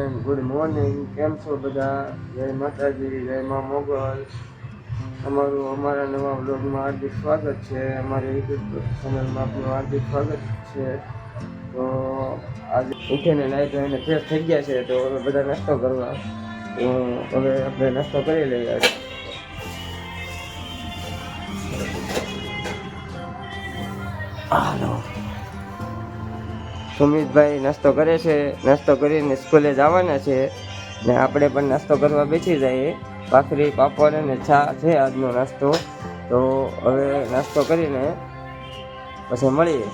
And good morning. કેમ છો બધા? જય માતાજી, જય મા મોગલ. અમારું, અમારા નવા બ્લોગમાં હાર્દિક સ્વાગત છે. અમારી યુટ્યુબ ચેનલમાં આપનું હાર્દિક સ્વાગત છે. તો આજે ઉઠીને લાઈટ ધોઈને ફ્રેશ થઈ ગયા છે, તો હવે બધા નાસ્તો કરવા. તો હવે આપણે નાસ્તો કરી લઈએ. સુમિતભાઈ નાસ્તો કરે છે, નાસ્તો કરીને સ્કૂલે જવાના છે ને આપણે પણ નાસ્તો કરવા બેસી જઈએ. ભાખરી, પાપડ અને ચા છે આજનો નાસ્તો. તો હવે નાસ્તો કરીને પછી મળીએ.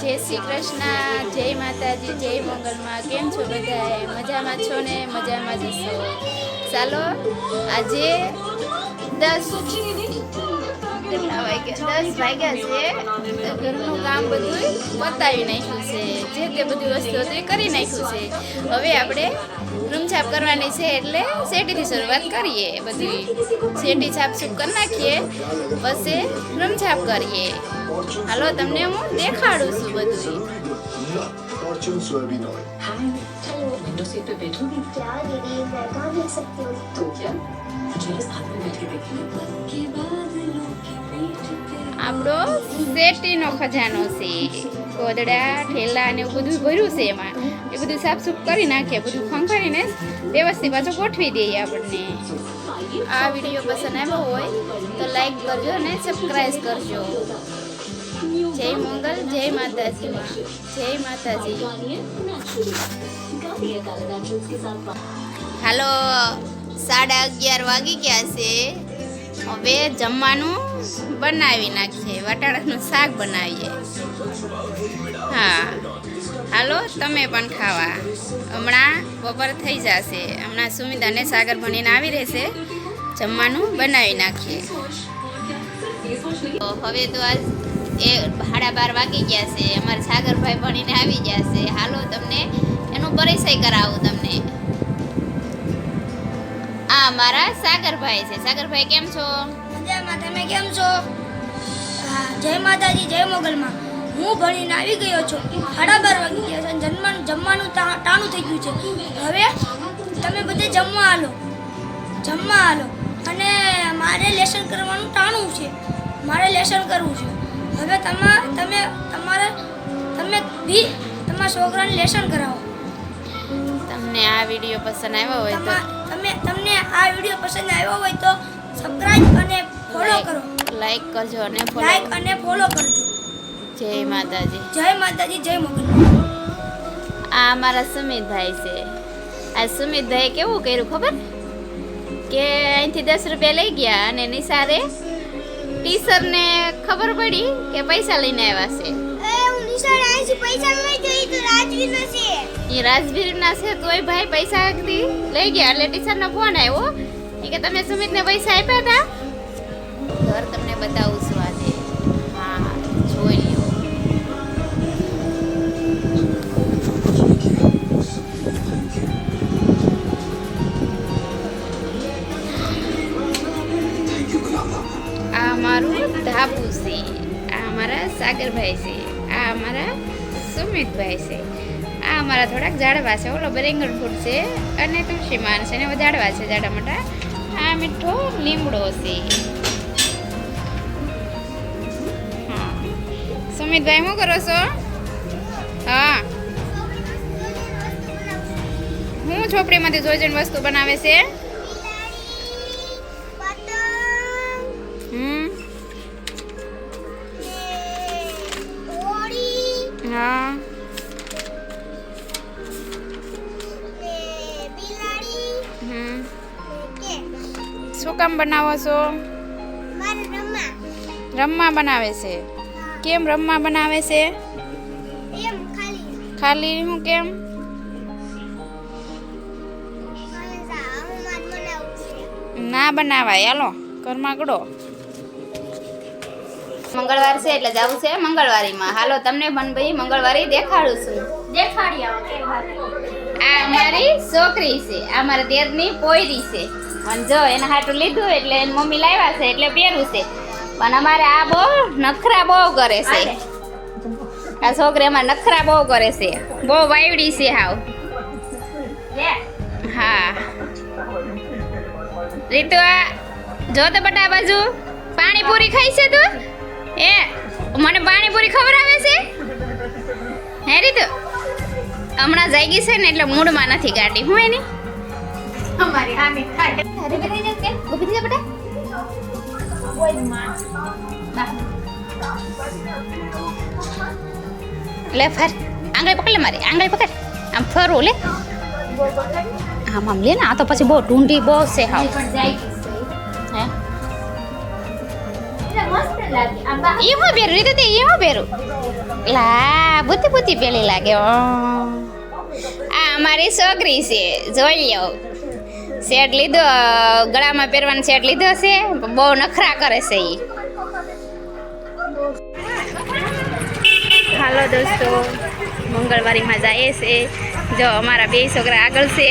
જય શ્રી કૃષ્ણ, જય માતાજી, જય મંગલમાં. કેમ છો બધા મજામાં છો ને? મજામાં જશો ચાલો, આજે દસ કેટલા વાગ્યા દસ વાગ્યા છે ઘરનું કામ બધું પતાવી નાખ્યું છે જે તે બધી વસ્તુ હતી એ કરી નાખ્યું છે હવે આપણે રૂમછાપ કરવાની છે એટલે શેટીથી શરૂઆત કરીએ બધી શેટી છાપછૂપ કરી નાખીએ પછી રૂમછાપ કરીએ હાલો તમને હું દેખાડું છું બધું Fortune soybean oil hello window seat पे बैठोगी क्या दीदी मैं कहाँ देख सकती हूँ तो क्या मुझे साथ में बैठ के देखिए આપણો શેટીનો ખજાનો છે. ગોદડા, ઠેલા ને એવું બધું ભર્યું છે એમાં. એ બધું સાફસૂફ કરી નાખીએ, બધું ખંખાડીને વ્યવસ્થિત પાછું ગોઠવી દઈએ આપણને. આ વીડિયો પસંદ આવ્યો હોય તો લાઈક કરજો અને સબસ્ક્રાઈબ કરજો. જય મંગલ, જય માતાજી. જય માતાજી. હાલો, સાડા અગિયાર વાગી ગયા છે. હવે જમવાનું બનાવી નાખીએ, વટાણાનું શાક બનાવીએ. હા, હાલો, તમે પણ ખાવા. હમણાં બપોર થઈ જશે. હમણાં સુમિતાને સાગર ભણીને આવી રહેશે, જમવાનું બનાવી નાખીએ. હવે તો આજ એ સાડા બાર વાગી ગયા છે. અમારા સાગરભાઈ ભણીને આવી ગયા છે. હાલો, તમને એનો પરિચય કરાવું તમને. આ મારા સાગરભાઈ છે. સાગરભાઈ, કેમ છો? મજામાં તમે કેમ છો? હા જય માતાજી જય મોગલમાં. હું ભણીને આવી ગયો છું. સાડા બાર વાગી ગયા છે જમવાનું જમવાનું ટાણું થઈ ગયું છે. હવે તમે બધે જમવા આલો જમવા આલો અને મારે લેસન કરવાનું ટાણું છે. મારે લેસન કરવું છે. હવે તમા તમે તમારા તમે બી તમારા છોકરાને લેસન કરાવો. તમને આ વીડિયો પસંદ આવ્યો હોય તો તમે તમને આ વીડિયો પસંદ આવ્યો હોય તો સબસ્ક્રાઇબ અને ફોલો કરો. લાઈક કરજો અને ફોલો લાઈક અને ફોલો કરજો. જય માતાજી. જય માતાજી જય મોગલ. આ અમારા સુમિતભાઈ છે. આ સુમિતભાઈ કેવું કર્યું ખબર? કે અહીંથી દસ રૂપિયા લઈ ગયા અને નિસારે ટીચરને ખબર પડી કે પૈસા લઈને આવ્યા છે. એ રાજવીરના છે. તોય ભાઈ પૈસા લઈ ગયા એટલે ટીચરનો ફોન આવ્યો. કે તમે સુમિતને પૈસા આપ્યા હતા ઘર તમને બતાવું છું આજે. હા, જોઈ લ્યો. આ અમારું ધાબુ છે. આ અમારા સાગરભાઈ છે. આ અમારા સુમિતભાઈ છે. આ અમારા થોડાક ઝાડવા છે. ઓલો બરેંગણ ફૂડ છે અને તુલસીમાન છે ને ઝાડવા છે ઝાડા મોટા. આ મીઠો લીમડો છે. સુમિતભાઈ શું કરો છો? હા. હું ઝોપડીમાંથી જોઈ જોઈને વસ્તુ બનાવે છે? હા. શું કામ બનાવો છો? રમવા બનાવે છે. કેમ રમવા બનાવે છે? ખાલી. હું કેમ? ના બનાવાય હાલો ઘરમાં કડો મંગળવાર છે એટલે જવું છે મંગળવારીમાં. હાલો તમને પણ ભાઈ મંગળવારી દેખાડું છું. દેખાડી આવો આ મારી છોકરી છે. આ મારા દેરની પોયરી છે. અને જો એને હાટું લીધું એટલે એની મમ્મી લાવ્યા છે એટલે પહેરું છે. પણ અમારે આ બહુ નખરા બહુ કરે છે. આ છોકરી એમાં નખરા બહુ કરે છે. બહુ વાયડી છે હાવ. હા. રીતુ આ જો તો બટા બાજુ પાણીપુરી ખાઈ છે તું? એ મને પાણીપુરી ખવડાવે છે? હે રીતુ? હમણાં જાગી છે ને એટલે મૂડમાં નથી ગાડી. હું એની? અમારી હામી ખાય અરે બેટા કે ગોપી જા બેટા? લે ફર, આંગળી પકડ લે મારી, આંગળી પકડ. આમ ફરું લે. આમ આમ લે ને, આ તો પછી બહુ ઢૂંઢી બહુ છે હા હે? એ હું પહેરું રીતુ તે એ હું લા બુદ્ધિ બુદ્ધિ પેલી લાગે આ અમારી છોકરી છે, જોઈ લ્યો. શેટ લીધો ગળામાં પહેરવાનો સેટ લીધો છે. બહુ નખરા કરે છે એ હાલો દોસ્તો મંગળવારીમાં જાય છે. જો અમારા બે છોકરા આગળ છે.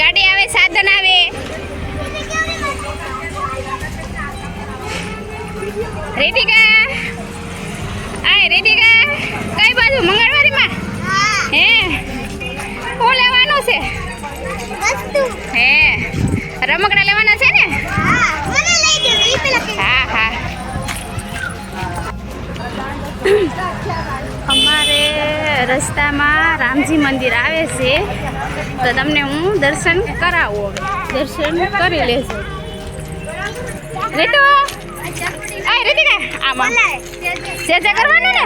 ગાડી આવે સાધન આવે. રીતિકા? આય રીતિકા કઈ બાજુ? મંગળવારીમાં? હે. શું લેવાનું છે? હે? રમકડા લેવાના છે ને? હા હા અમારે રસ્તામાં રામજી મંદિર આવે છે તો તમને હું દર્શન કરાવું દર્શન કરી લેશું રીતુ? આય રીતિકા, આમાં. સેજા કરવાનું ને.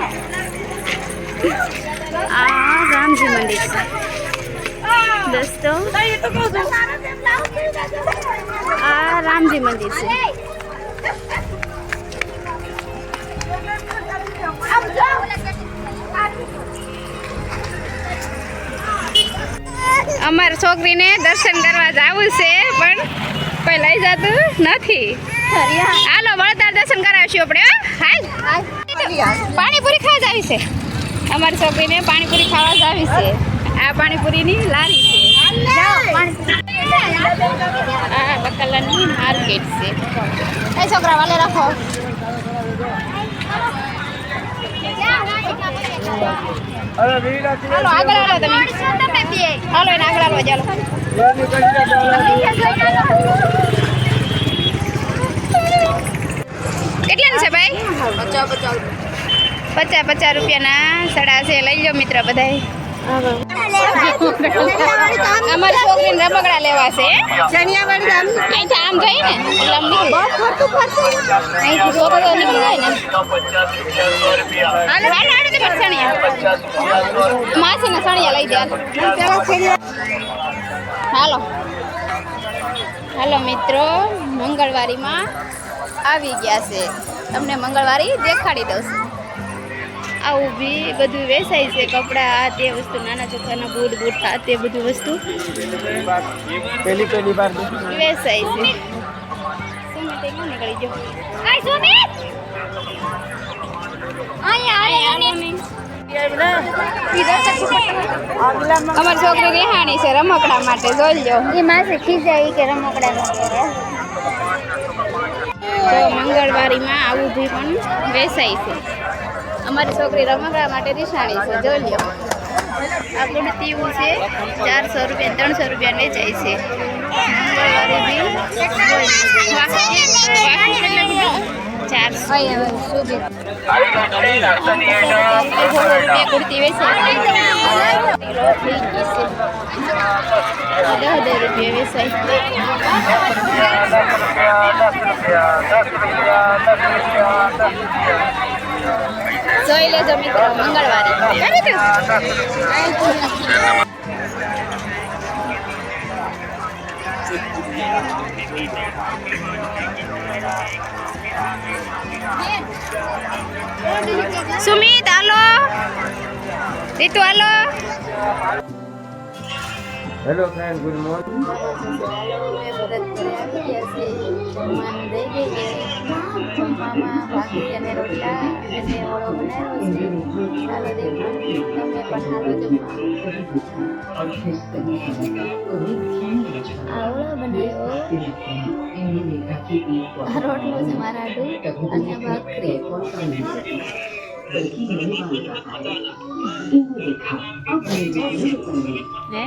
આ રામજી મંદિર. છે દોસ્તો, આ રામજી મંદિર છે. અમારી છોકરીને દર્શન કરવા જવું છે, પણ કોઈ જતું નથી. હાલો, વળતાર દર્શન કરાવશું આપણે? હાલ. પાણીપુરી ખાવા જ આવી છે. અમારી છોકરીને પાણીપુરી ખાવા જ આવી છે. આ પાણીપુરીની લારી છે. બકાલાની માર્કેટ છે. છોકરા, વાલે રાખો. આગળ હાલો તમે. હાલો, એને આગળ હાલો ચાલો કેટલાનું છે ભાઈ? પચાસ પચાસ રૂપિયાના સડા છે. લઈ લો મિત્ર બધાય. અમારી છોકરીને લેવા છે. અહીંથી આમ જઈ ને? અહીંથી છોકરો નીકળી ને. હાલો હાલો સણિયા. માસીને સણિયા લઈ દે. હાલો. હાલો, મિત્રો. મંગળવારીમાં આવી ગયા છે. તમને મંગળવારે દેખાડી દઉં છું. આવું બી બધું વેચાય છે કપડાં આ તે વસ્તુ નાના છોકરાના બૂટ બૂટ આ તે બધું વસ્તુ. પહેલી પહેલી વાર વેચાય છે. સુમિત એકલો નીકળી ગયો હાય સુમિત! અહીંયા અહીંયા અમારી છોકરી રેહાણી છે રમકડા માટે. જોઈ લો એ માસે ખીજાય કે રમકડા તો મંગળવારીમાં આવું બી પણ વેચાય છે. અમારી છોકરી રમકડા માટે નિશાણી છે, જોઈ લો આ કુર્તીઓ છે, ચારસો રૂપિયા, ત્રણસો રૂપિયા વેચાય છે. મંગળવારે બી ચારસો રૂપિયા કુર્તી વેચાય દસ હજાર રૂપિયા વેચાય જોઈ લેજો મિત્રો મંગળવારે કરી દઉં સુમિત હાલો રીતુ હાલો હેલો ફ્રેન્ડ ગુડ મોર્નિંગ જમવાનું દઈ આ રોટલો છે મારા આડું અને ભાખરી હે